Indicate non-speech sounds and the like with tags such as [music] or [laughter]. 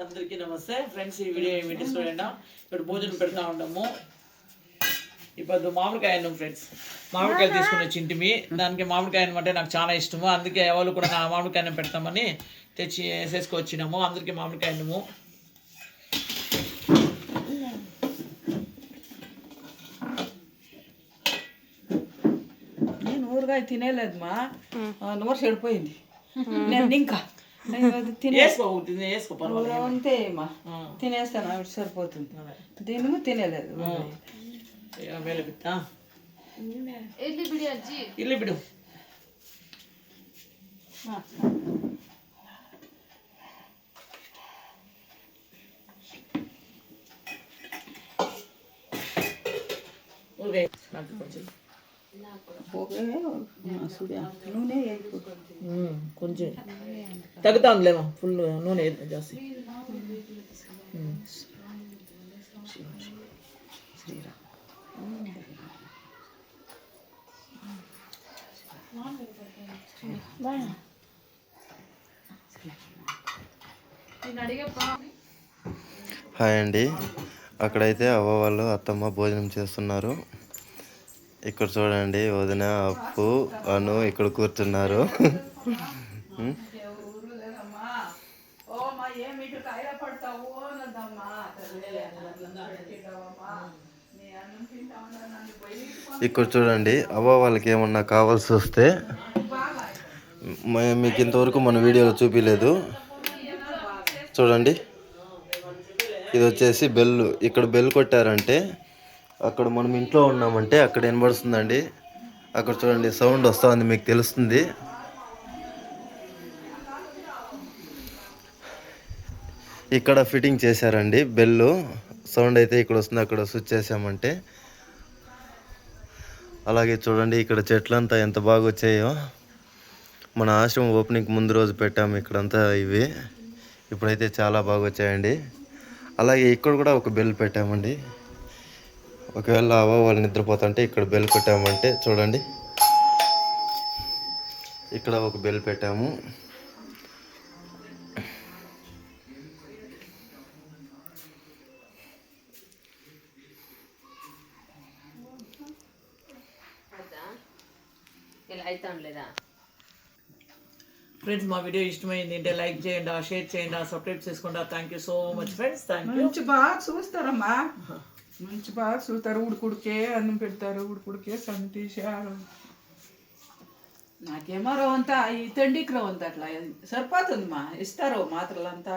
అందరికీ నమస్తే. ఫ్రెండ్స్ ఈ వీడియో ఏమిటి చూడండి. ఇప్పుడు భోజనం పెడతా ఉన్నాము ఇప్పుడు మామిడికాయ అన్నం ఫ్రెండ్స్ మామిడికాయలు తీసుకుని వచ్చి ఇంటిమి దానికి మామిడికాయ అంటే నాకు చాలా ఇష్టము. అందుకే ఎవరు కూడా నా మామిడికాయ పెడతామని తెచ్చి వేసేసుకొచ్చినాము. అందరికీ మామిడికాయ అన్నము. నేను ఊరగాయ తినేలేదు మా నోరు చెడిపోయింది. నేను ఇంకా ఉంటే తినేస్తాను అవి సరిపోతుంది దీని తినేలేదు ఇల్లు బిడు కొంచెం కొంచెం తగ్గుతాందిలేమో ఫుల్ నూనె జాస్తి. హాయ్ అండి. అక్కడైతే అవ్వ వాళ్ళు అత్తమ్మ భోజనం చేస్తున్నారు. ఇక్కడ చూడండి వదిన అప్పు అను ఇక్కడ కూర్చున్నారు. [laughs] ఇటు అన్నదమ్మా. ఇక్కడ చూడండి అవ్వ వాళ్ళకి ఏమన్నా కావాల్సి వస్తే మీకు ఇంతవరకు మన వీడియోలో చూపించలేదు చూడండి ఇది వచ్చేసి బెల్ ఇక్కడ బెల్ కొట్టారంటే అక్కడ మనం ఇంట్లో ఉన్నామంటే అక్కడ వినబడుతుందండి. అక్కడ చూడండి సౌండ్ వస్తుంది మీకు తెలుస్తుంది. ఇక్కడ ఫిట్టింగ్ చేశారండి. బెల్ సౌండ్ అయితే ఇక్కడ వస్తుంది. అక్కడ స్విచ్ చేసామంటే అలాగే చూడండి ఇక్కడ చెట్లంతా ఎంత బాగా వచ్చాయో. మన ఆశ్రమం ఓపెనింగ్ ముందు రోజు పెట్టాము. ఇక్కడంతా ఇవి. ఇప్పుడైతే చాలా బాగా వచ్చాయండి. అలాగే ఇక్కడ కూడా ఒక బెల్ పెట్టామండి. ఒకవేళ అవ్వ వాళ్ళు నిద్రపోతుంటే ఇక్కడ బెల్ పెట్టామంటే చూడండి. ఇక్కడ ఒక బెల్ పెట్టాము. ఇలా అవుతాం లేదా? ఫ్రెండ్స్ మా వీడియో ఇష్టమైంది. అంటే లైక్ చేయండి షేర్ చేయండి సబ్స్క్రైబ్ చేసుకోండి. Thank you so much friends thank you మంచి బాగా చూస్తారమ్మా. మంచి బాగా చూస్తారు. ఉడుకుడికే అన్నం పెడతారు. ఉడుకుడికే సంతీషారు నాకేమో రో అంతా ఈ తండ్రికి రో అంతా అట్లా. సరిపోతుంది మా ఇస్తారు మాత్రలంతా.